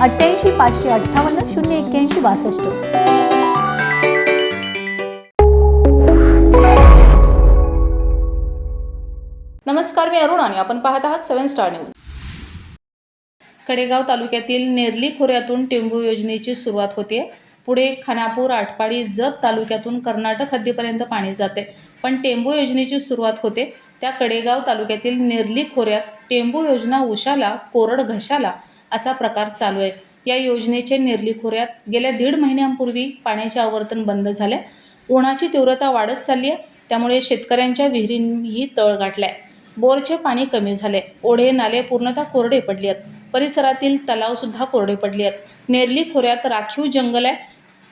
अठ्ठ्याऐंशी पाचशे अठ्ठावन्न शून्य एक्क्याऐंशी बासष्ट. नमस्कार मी अरुण आणि आपण पाहत आहात सेवन स्टार न्यूज. कडेगाव तालुक्यातील नेरली खोऱ्यातून टेंबू योजनेची सुरुवात होते पुढे खानापूर आटपाडी जत तालुक्यातून कर्नाटक हद्दीपर्यंत पाणी जाते. पण टेंबू योजनेची सुरुवात होते. त्या कडेगाव तालुक्यातील नेरली खोऱ्यात टेंबू योजना उशाला कोरड घशाला असा प्रकार चालू आहे. या योजनेचे निर्ली खोऱ्यात गेल्या दीड महिन्यांपूर्वी पाण्याचे आवर्तन बंद झाले. उन्हाची तीव्रता वाढत चालली आहे. त्यामुळे शेतकऱ्यांच्या विहिरींनीही तळ गाठल्या. बोरचे पाणी कमी झाले. ओढे नाले पूर्णतः कोरडे पडले आहेत. परिसरातील तलावसुद्धा कोरडे पडले आहेत. नेरली खोऱ्यात राखीव जंगल आहे.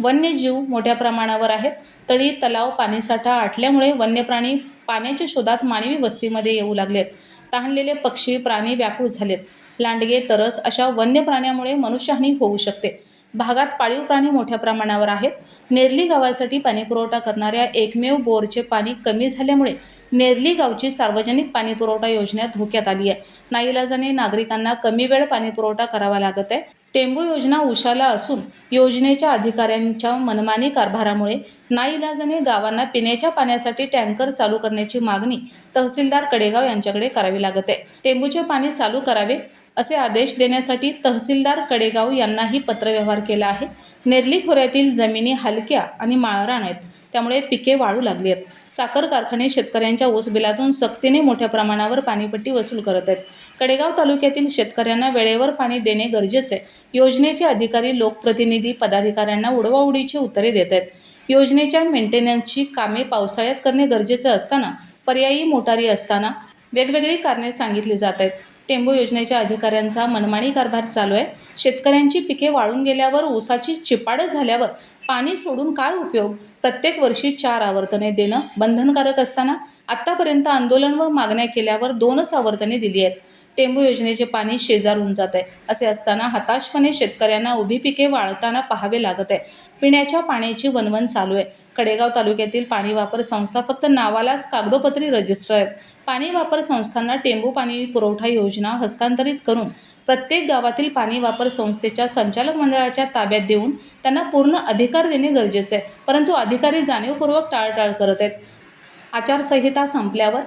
वन्यजीव मोठ्या प्रमाणावर आहेत. तळी तलाव पाणीसाठा आटल्यामुळे वन्यप्राणी पाण्याच्या शोधात मानवी वस्तीमध्ये येऊ लागलेत. तहानलेले पक्षी प्राणी व्याकुळ झालेत. लांडगे तरस अशा वन्य प्राण्यामुळे मनुष्यहानी होऊ शकते. भागात पाळीव प्राणी मोठ्या प्रमाणावर आहेत. नेरली गावासाठी पाणीपुरवठा करणाऱ्या एकमेव बोरचे पाणी कमी झाल्यामुळे नेरली गावची सार्वजनिक पाणीपुरवठा योजना धोक्यात आली आहे. नाईलाजाने नागरिकांना कमी वेळ पाणीपुरवठा करावा लागत आहे. टेंबू योजना उशाला असून योजनेच्या अधिकाऱ्यांच्या मनमानी कारभारामुळे नाईलाजाने गावांना पिण्याच्या पाण्यासाठी टँकर चालू करण्याची मागणी तहसीलदार कडेगाव यांच्याकडे करावी लागत आहे. टेंबूचे पाणी चालू करावे असे आदेश देण्यासाठी तहसीलदार कडेगाव यांनाही पत्रव्यवहार केला आहे. नेरली खोऱ्यातील जमिनी हलक्या आणि माळरान आहेत. त्यामुळे पिके वाळू लागली आहेत. साखर कारखाने शेतकऱ्यांच्या ऊस बिलातून सक्तीने मोठ्या प्रमाणावर पाणीपट्टी वसूल करत आहेत. कडेगाव तालुक्यातील शेतकऱ्यांना वेळेवर पाणी देणे गरजेचे आहे. योजनेचे अधिकारी लोकप्रतिनिधी पदाधिकाऱ्यांना उडवाउडीची उत्तरे देत आहेत. योजनेच्या मेंटेनन्सची कामे पावसाळ्यात करणे गरजेचे असताना पर्यायी मोटारी असताना वेगवेगळी कारणे सांगितली जात आहेत. टेंबू योजनेच्या अधिकाऱ्यांचा मनमानी कारभार चालू आहे. शेतकऱ्यांची पिके वाळून गेल्यावर ऊसाची चिपाडं झाल्यावर पाणी सोडून काय उपयोग? प्रत्येक वर्षी चार आवर्तने देणं बंधनकारक असताना आत्तापर्यंत आंदोलन व मागण्या केल्यावर दोनच आवर्तने दिली आहेत. टेंबू योजनेचे पाणी शेजारून जात आहे. असे असताना हताशपणे शेतकऱ्यांना उभी पिके वाळताना पाहावे लागत आहे. पिण्याच्या पाण्याची वनवन चालू आहे. कडेगाव तालुक्यातील पाणी वापर संस्था फक्त नावालाच कागदोपत्री रजिस्टर आहेत. पाणी वापर संस्थांना टेंबू पाणी पुरवठा योजना हस्तांतरित करून प्रत्येक गावातील पाणी वापर संस्थेच्या संचालक मंडळाच्या ताब्यात देऊन त्यांना पूर्ण अधिकार देणे गरजेचे आहे. परंतु अधिकारी जाणीवपूर्वक टाळटाळ करत आहेत. आचारसंहिता संपल्यावर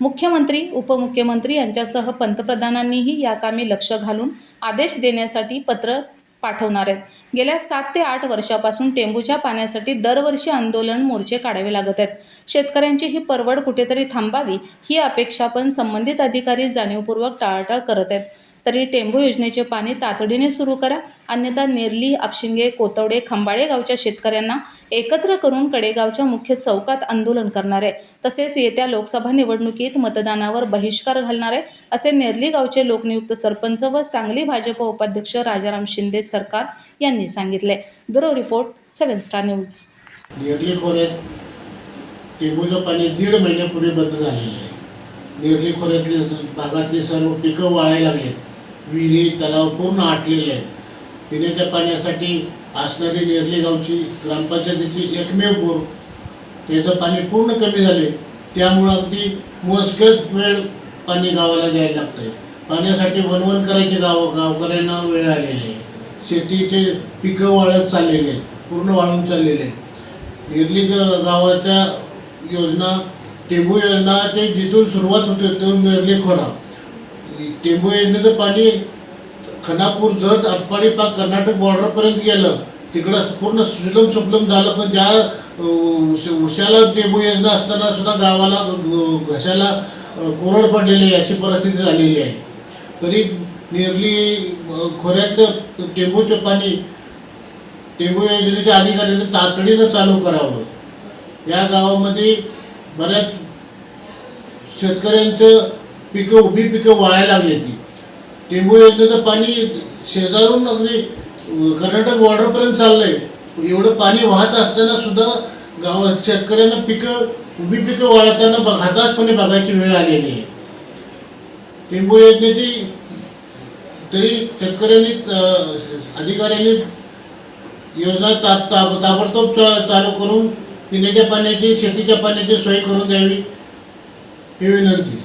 मुख्यमंत्री उपमुख्यमंत्री यांच्यासह पंतप्रधानांनीही या कामी लक्ष घालून आदेश देण्यासाठी पत्र पाठवणार आहेत. गेल्या सात ते आठ वर्षापासून टेंबूच्या पाण्यासाठी दरवर्षी आंदोलन मोर्चे काढावे लागत आहेत. शेतकऱ्यांची ही परवड कुठेतरी थांबावी ही अपेक्षा पण संबंधित अधिकारी जाणीवपूर्वक टाळाटाळ करत आहेत. तरी टेंबू योजनेचे पाणी तातडीने सुरू करा अन्यथा नेरली आपशिंगे कोतवडे खंबाळे गावच्या शेतकऱ्यांना एकत्र करून कडेगावच्या मुख्य चौकात आंदोलन करणार आहे तसेच येत्या लोकसभा निवडणुकीत मतदानावर बहिष्कार घालणार आहे असे नेरली गावचे लोकनियुक्त सरपंच व सांगली भाजप उपाध्यक्ष राजाराम शिंदे सरकार यांनी सांगितले. Bureau report seven star news. Nerli खोऱ्यात टेंबूचं पाणी दीड महिन्यापूर्वी बंद झालेलं आहे. नेरली खोऱ्यातले भागातले सर्व पिकं वाळायला लागले विहिरी तलाव पूर्ण आटलेले आहेत. पिण्याच्या पाण्यासाठी असणारी नेरली गावची ग्रामपंचायतीची एकमेव बोर. त्याचं पाणी पूर्ण कमी झाले. त्यामुळं अगदी मोजकेच वेळ पाणी गावाला द्यायला लागतं आहे पाण्यासाठी वनवन करायचे गाव गावकऱ्यांना वेळ आलेली आहे. शेतीचे पिकं वाळत चाललेले आहेत. पूर्ण वाळून चाललेले आहेत. निर्ली ग गावाच्या योजना टेंबू योजना ते जिथून सुरुवात होते तिथून निर्ली खोरा. टेंबू योजनेचं पाणी खनापूर जत आटपाडी पाक कर्नाटक बॉर्डरपर्यंत गेलं. तिकडं पूर्ण सुलम सुफलम झालं पण ज्या उशाला टेंबू योजना असताना सुद्धा गावाला घशाला कोरड पडलेली आहे अशी परिस्थिती झालेली आहे. तरी निअरली खोऱ्यातलं टेंबूचं पाणी टेंबू योजनेच्या अधिकाऱ्यांनी तातडीनं चालू करावं. या गावामध्ये बऱ्याच शेतकऱ्यांचं पिकं उभी पिकं वाळायला लागली ती लिंबू योजनेचं पाणी शेजारून अगदी कर्नाटक बॉर्डरपर्यंत चाललंय. एवढं पाणी वाहत असताना सुद्धा गावात शेतकऱ्यांना पिकं उभी पिकं वाळताना बघ हताशपणे बघायची वेळ आलेली आहे लिंबू योजनेची तरी शेतकऱ्यांनी अधिकाऱ्यांनी योजना ता ता- ताबडतोब चा चालू करून पिण्याच्या पाण्याची शेतीच्या पाण्याची सोय करून द्यावी ही विनंती.